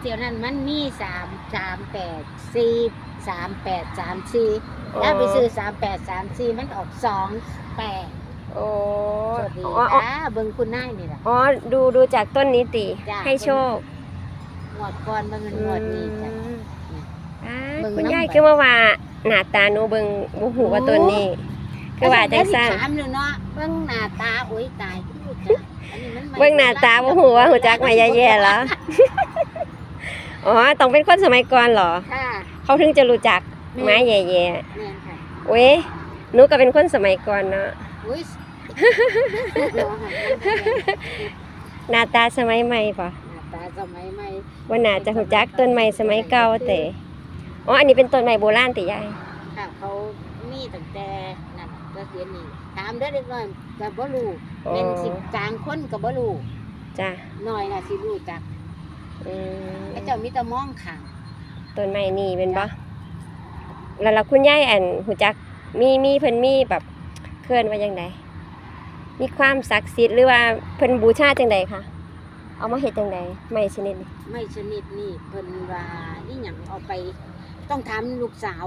เที่ยวนั้นมันมีสามสามแปดสี่สามแปดสามสี่แล้วไปซื้อสามแปดสามสี่มันออกสองแปดโอ้สวัสดีอ๋ออ๋อจ้าเบิ่งคุณนายนี่แหละ อ๋อดูดูจากต้นนี้ติ จ้ะ ให้โชคงวดก่อนมันเป็นงวดนี้จ้ะ อืมอ่าเบิ่งคุณน้ำยายไปคือว่าว่าหน้าตาหนูเบิ่งบ่ฮู้ว่าต้นนี้ คือว่าจังซั่นถามเลยเนาะเบิ่งหน้าตาโอ้ยตายพูดจ้ะอันนี้มันไม่เบิ่งหน้าตาบ่ฮู้ว่าฮู้จักมาแย่ๆเหรอ อ๋อต้องเป็นคนสมัยก่อนเหรอ ค่ะเขาถึงจะรู้จักไม้แย่แม่นค่ะๆเว้ยหนูก็เป็นคนสมัยก่อนเนาะอุ้ยหน้าตาสมัยใหม่ปะหน้าตาสมัยใหม่ว่าน่าจะรู้จักต้นไม้สมัยเก่าแต่อ๋ออันนี้เป็นต้นไม้โบราณติยายค่ะเขามีตั้งแต่นั่นก็เสียนี่ถามได้อเล็กน้อยก็บ่รู้อ๋อเป็นสิกลางคนก็บ่รู้จ้ะ น้อยน่ะสิรู้จัก อืมไอ้เจ้ามีแต่มองข้างต้นไม้นี่เป็นปะแล้วล่ะคุณยายอันหูจักมีมีเพิ่นมีแบบเคลื่อนว่าจังไดมีความศักดิ์สิทธิ์หรือว่าเพิ่นบูชาจังไดคะเอามาเฮ็ดจังไดไม้ชนิดนี้ไม่ชนิดนี้เพิ่นว่าอีหยังเอาไป ต้องถามลูกสาว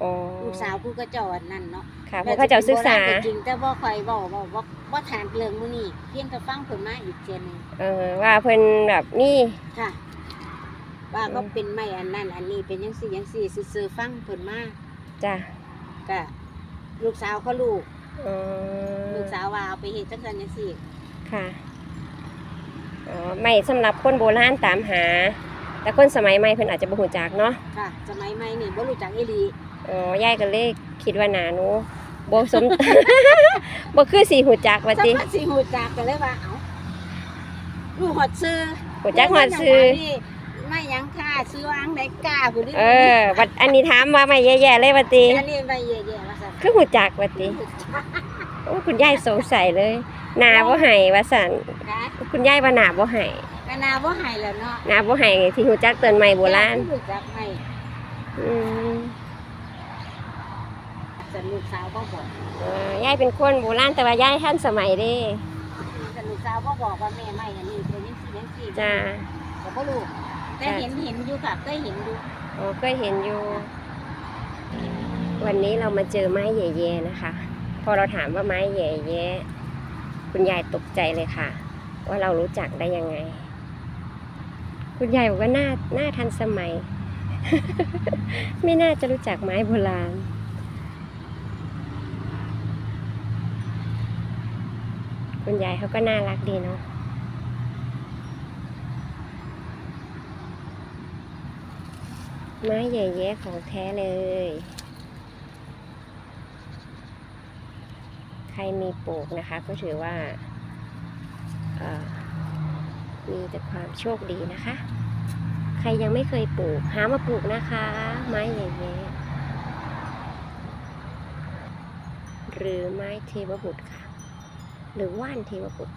อ๋อลูกสาวผู้ก็เจ้าอันนั่นเนาะค่ะเพราะเขาเจ้าศึกษาแม่สิเป็นโบรณก็จริงแต่บ่ค่อยเว้าเว้าบ่บ่ถามเรื่องมื้อนี้เพียงแต่ฟังเพิ่นมาอีกเทื่อหนึงเออว่าเพิ่นแบบมีค่ะว่าก็อืมเป็นไม่อันนั้นอันนี้เป็นจังซี่จังซี่ซื่อๆฟังเพิ่นมาจ้ะก็ลูกสาวเขาลูกอ๋อลูกสาวว่าเอาไปเฮ็ดจังซั่นจังซี่ค่ะอ๋อไม่สำหรับคนโบราณตามหา แต่คนสมัยใหม่เพิ่นอาจจะบ่ฮู้จักเนาะค่ะ สมัยใหม่นี่บ่รู้จักอีหลี อ๋อยายก็เลยคิดว่าหนาหนูบ่สม บ่คือสิฮู้จักว่าสักติพักสิฮู้จักก็เลยว่าเอ้าลูกฮอดซื้อฮู้จักฮอดซื้อนี่ไม่หยังค่าซื้อวางได้กล้าผู้นี้เออบัดอันนี้ถามว่าไม่แย่ๆเลยว่าติอันนี้ไม่แย่ๆว่าซั่นคือฮู้จักว่าติโอ้คุณยายสงสัยเลยหนาบ่ให้ว่าซั่นค่ะคุณยายว่าหนาบ่ให้ก็นาบ่ให้แล้วเนาะหนาบ่ให้ที่ฮู้จักต้นไม้โบราณ รู้จักไหม อืม แต่ลูกสาวบ่บอกเออยายเป็นคนโบราณแต่ว่ายายทันสมัยเด้แต่ลูกสาวบ่บอกว่าแม่ไม่อันนี้เป็นจังซี่จังซี่จ้าก็บ่รู้แต่เห็นเห็นอยู่ค่ะก็เห็นอยู่อ๋อเคยเห็นอยู่ วันนี้เรามาเจอไม้แย่ๆนะคะ พอเราถามว่าไม้แย่ๆคุณยายตกใจเลยค่ะ ว่าเรารู้จักได้ยังไง คุณยายบอกว่าหน้าหน้าทันสมัย ไม่น่าจะรู้จักไม้โบราณ คุณยายเขาก็น่ารักดีเนาะไม้ใหญ่แย่ของแท้เลย ใครมีปลูกนะคะ ก็ถือว่ามีแต่ความโชคดีนะคะ ใครยังไม่เคยปลูก หามาปลูกนะคะ ไม้ใหญ่แย่หรือไม้เทวบุตรค่ะ หรือว่านเทวบุตร